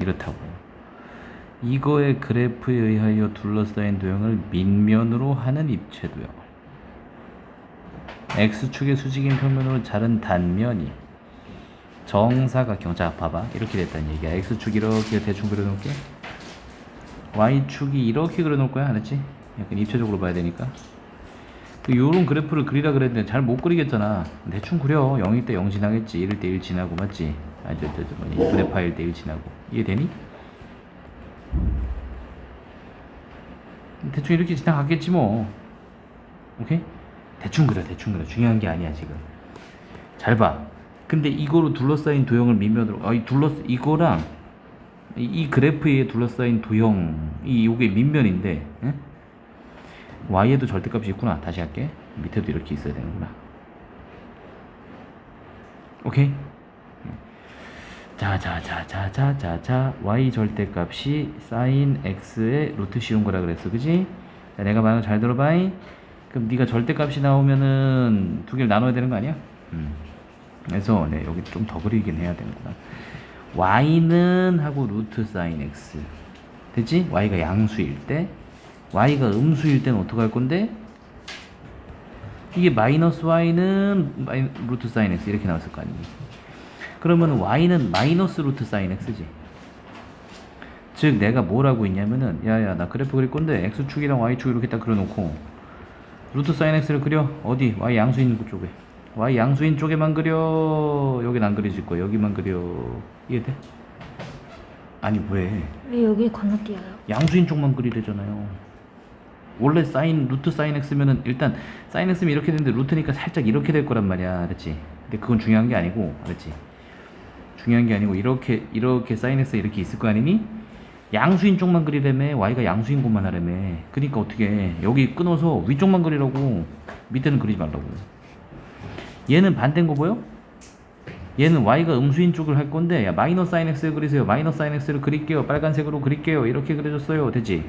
이렇다고. 이거의 그래프에 의하여 둘러싸인 도형을 밑면으로 하는 입체 도형. x축의 수직인 평면으로 자른 단면이 정사각형. 자, 봐봐. 이렇게 됐다는 얘기야. x축 이렇게 대충 그려놓을게. y축이 이렇게 그려놓을 거야. 알았지? 약간 입체적으로 봐야 되니까. 그 요런 그래프를 그리라 그랬는데 잘 못 그리겠잖아. 대충 그려. 0일 때 0 지나겠지. 1일 때 1 지나고 맞지? 아, 저, 저, 저, 뭐니? 그래파일 때1 지나고. 이해되니? 대충 이렇게 지나갔겠지 뭐. 오케이? 대충 그려, 대충 그려. 중요한 게 아니야, 지금. 잘 봐. 근데 이거로 둘러싸인 도형을 밑면으로, 아, 이 둘러, 이거랑 이, 이 그래프에 둘러싸인 도형이 요게 밑면인데, 예? y에도 절대값이 있구나. 다시 할게. 밑에도 이렇게 있어야 되는구나. 오케이? 자, 자, 자, 자, 자, 자, 자, y 절대값이 sin x의 루트 씌운 거라 그랬어, 그지? 자, 내가 말한 거 잘 들어봐잉. 그럼 네가 절대값이 나오면은 두 개를 나눠야 되는 거 아니야? 음. 그래서 네, 여기 좀 더 그리긴 해야 되는구나. y는 하고 루트 sin x. 됐지? y가 양수일 때, y가 음수일 때는 어떻게 할 건데? 이게 마이너스 y는 마이, 루트 sin x 이렇게 나왔을 거 아니니? 그러면 y는 마이너스 루트 sin x지. 즉 내가 뭘 하고 있냐면은 야야 나 그래프 그릴 건데 x축이랑 y축 이렇게 딱 그려놓고 루트 sin x를 그려 어디 y 양수인 쪽에 y 양수인 쪽에만 그려 여긴 안 그려질 거야 여기만 그려 이해돼? 아니 왜 왜 여기 건너뛰어요? 양수인 쪽만 그리래잖아요. 원래 사인 루트 사인 x면은 일단 사인 x면 이렇게 되는데 루트니까 살짝 이렇게 될 거란 말이야, 그렇지? 근데 그건 중요한 게 아니고, 그렇지? 중요한 게 아니고 이렇게 이렇게 사인 x 이렇게 있을 거 아니니? 양수인 쪽만 그리려면 y가 양수인 곳만 하려면 그러니까 어떻게 해? 여기 끊어서 위쪽만 그리라고 밑에는 그리지 말라고. 얘는 반대인 거 보여? 얘는 y가 음수인 쪽을 할 건데 야 마이너스 sin x를 그리세요. 마이너스 sin x를 그릴게요. 빨간색으로 그릴게요. 이렇게 그려줬어요. 되지?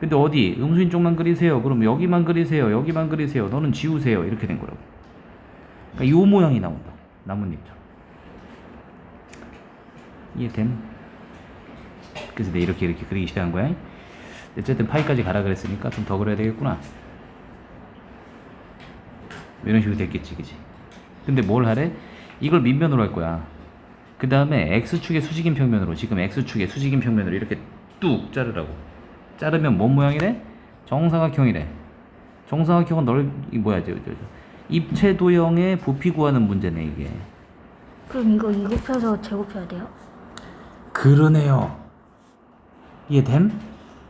근데 어디? 음수인 쪽만 그리세요. 그럼 여기만 그리세요. 여기만 그리세요. 너는 지우세요. 이렇게 된 거라고. 그러니까 요 모양이 나온다. 나뭇잎처럼 이해됨? 그래서 내 이렇게 이렇게 그리기 시작한 거야 어쨌든 파이까지 가라 그랬으니까 좀 더 그려야 되겠구나 이런 식으로 됐겠지 그지 근데 뭘 하래? 이걸 밑면으로 할 거야 그 다음에 x축의 수직인 평면으로 지금 x축의 수직인 평면으로 이렇게 뚝 자르라고 자르면 뭔 모양이래? 정사각형이래 정사각형은 넓.. 이 뭐야 저, 저, 저. 입체 도형의 부피 구하는 문제네 이게 그럼 이거 이거 펴서 제곱해야 돼요? 그러네요 이해됨?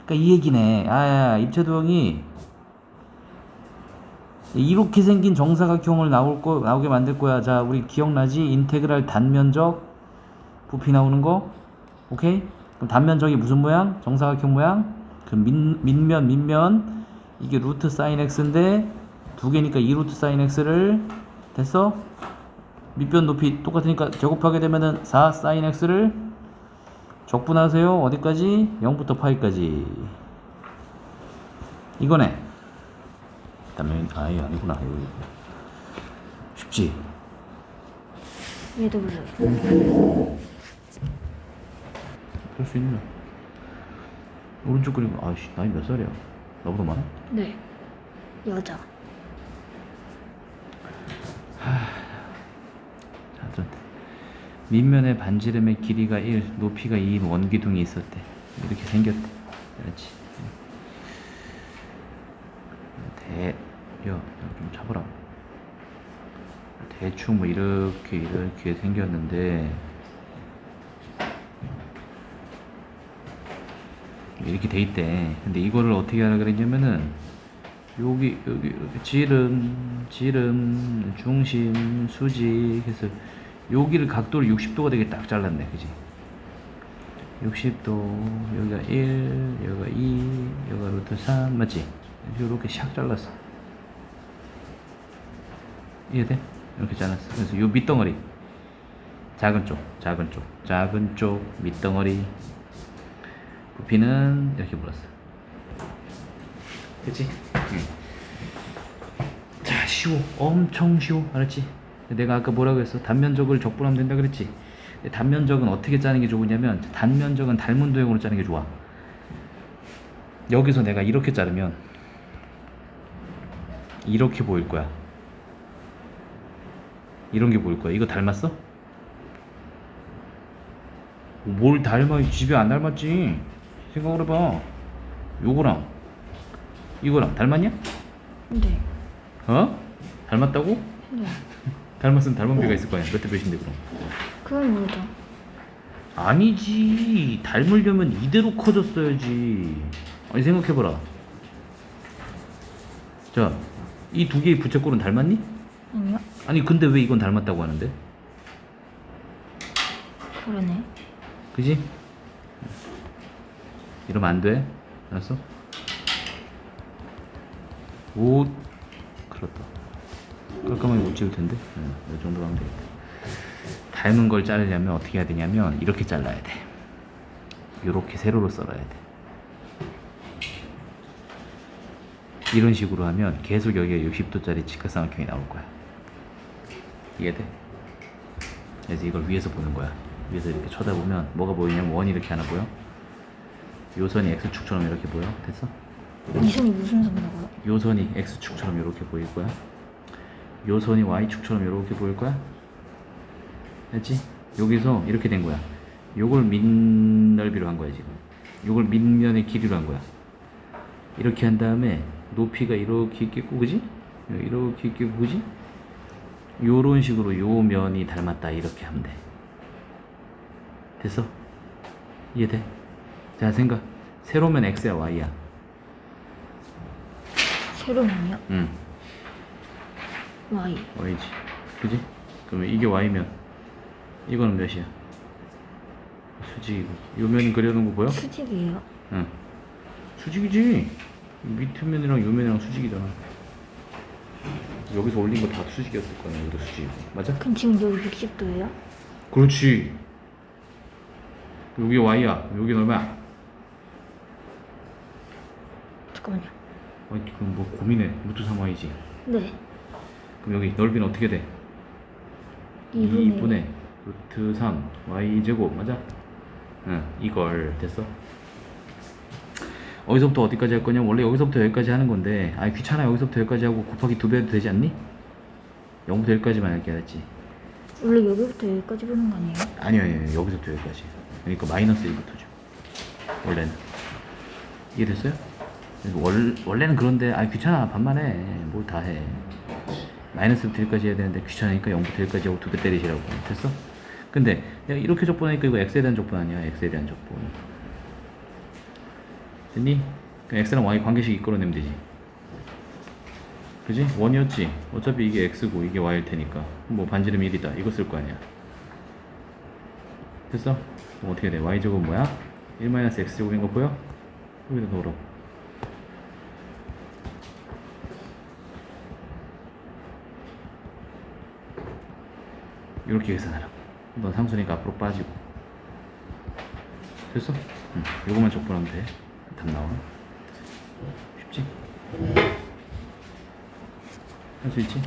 그러니까 이 얘기네 아야 입체 도형이 이렇게 생긴 정사각형을 나올 거 나오게 만들 거야. 자, 우리 기억나지? 인테그랄 단면적 부피 나오는 거. 오케이? 그럼 단면적이 무슨 모양? 정사각형 모양? 그 밑, 밑면 밑면 이게 루트 사인 x인데 두 개니까 2 루트 사인 x를 됐어? 밑변 높이 똑같으니까 제곱하게 되면은 4 사인 x를 적분하세요. 어디까지? 0부터 파이까지. 이거네. 그다음에 아예 아니구나. 이거. 쉽지? 얘도 그래요. 할수 있나? 오른쪽 그림 아씨 나이 몇 살이야? 나보다 많아? 네. 여자. 하여튼 밑면의 반지름의 길이가 1, 높이가 2인 원기둥이 있었대. 이렇게 생겼대. 그렇지. 대, 야, 야, 좀 잡아라. 대충 뭐 이렇게 이렇게 생겼는데 이렇게 돼 있대. 근데 이거를 어떻게 하라 그랬냐면은 여기 여기 여기 지름 지름 중심 수직 해서 여기를 각도를 60도가 되게 딱 잘랐네 그지? 60도 여기가 1 여기가 2 여기가 루트 3 맞지? 이렇게 샥 잘랐어. 이해돼? 이렇게 잘랐어. 그래서 요 밑덩어리. 작은 쪽 작은 쪽 작은 쪽 밑덩어리. 부피는 이렇게 물었어. 그치? 응. 자 쉬워. 엄청 쉬워. 알았지? 내가 아까 뭐라고 했어 단면적을 적분하면 된다 그랬지 단면적은 어떻게 짜는 게 좋으냐면 단면적은 닮은 도형으로 짜는 게 좋아. 여기서 내가 이렇게 자르면 이렇게 보일 거야. 이런 게 보일 거야. 이거 닮았어? 뭘 닮아? 집에 안 닮았지. 생각을 해봐. 요거랑 이거랑 닮았냐? 네. 어? 닮았다고? 네. 닮았으면 닮은 배가 있을 거 아니야. 몇대 몇인데 그럼? 그건 모르죠. 아니지. 닮으려면 이대로 커졌어야지. 아니 생각해봐라. 자, 이 두 개의 부채꼴은 닮았니? 아니요. 아니 근데 왜 이건 닮았다고 하는데? 그러네. 그지? 이러면 안 돼. 알았어? 오, 그렇다. 깔끔하게 못 지울 텐데. 응, 이 정도 하면 되겠다. 닮은 걸 자르려면 어떻게 해야 되냐면 이렇게 잘라야 돼. 이렇게 세로로 썰어야 돼. 이런 식으로 하면 계속 여기에 60도짜리 직각삼각형이 나올 거야. 이해돼? 그래서 이걸 위에서 보는 거야. 위에서 이렇게 쳐다보면 뭐가 보이냐면 원이 이렇게 하나 보여? 요 선이 x축처럼 이렇게 보여? 됐어? 이 선이 무슨 선이라고요? 요 선이 x축처럼 이렇게 보일 거야. 요 선이 y축처럼 이렇게 보일 거야. 됐지? 여기서 이렇게 된 거야. 요걸 밑넓이로 한 거야 지금. 요걸 밑면의 길이로 한 거야. 이렇게 한 다음에 높이가 이렇게 있겠고 그지? 이렇게 있겠고 그지? 요런 식으로 요 면이 닮았다 이렇게 하면 돼. 됐어? 이해돼? 자 생각. 세로면 x야 y야. 세로면요? 응. Y. y지. 그지? 그러면 이게 y면 이거는 몇이야? 수직이고. 요 면 그려놓은 거 보여? 수직이에요. 응. 수직이지. 밑에 면이랑 요 면이랑 수직이잖아. 여기서 올린 거 다 수직이었을 거야. 여기도 수직이고. 맞아? 그럼 지금 여기 60도예요? 그렇지. 여기 y야. 여기 얼마야? 잠깐만요. 아니 그럼 뭐 고민해. 루트 3y지. 네. 그럼 여기 넓이는 어떻게 돼? 2분의 2분의 루트 3 y 제곱 맞아? 응 이걸 됐어? 어디서부터 어디까지 할 거냐 원래 여기서부터 여기까지 하는 건데 아 귀찮아 여기서부터 여기까지 하고 곱하기 두 배 해도 되지 않니? 0부터 여기까지만 할게 알았지? 원래 여기부터 여기까지 보는 거 아니에요? 아니요 아니요 여기서부터 여기까지 그러니까 마이너스 1부터죠 원래는 이해됐어요? 월, 원래는 그런데 아 귀찮아 반만 해 뭘 다해 마이너스부터 1까지 해야 되는데 귀찮으니까 0부터 1까지 하고 두배 때리시라고 됐어? 근데 이렇게 적분하니까 이거 x에 대한 적분 아니야 x에 대한 적분 됐니? x랑 y 관계식 이끌어내면 되지 그지? 원이었지? 어차피 이게 x고 이게 y일 테니까 뭐 반지름 1이다 이거 쓸 거 아니야 됐어? 그럼 어떻게 돼? y제곱 뭐야? 1-x제곱인 거 보여? 여기다 넣으라고 이렇게 계산하라고 넌 상수니까 앞으로 빠지고 됐어? 응. 이거만 적분하면 돼답 나와 쉽지? 할 수 있지?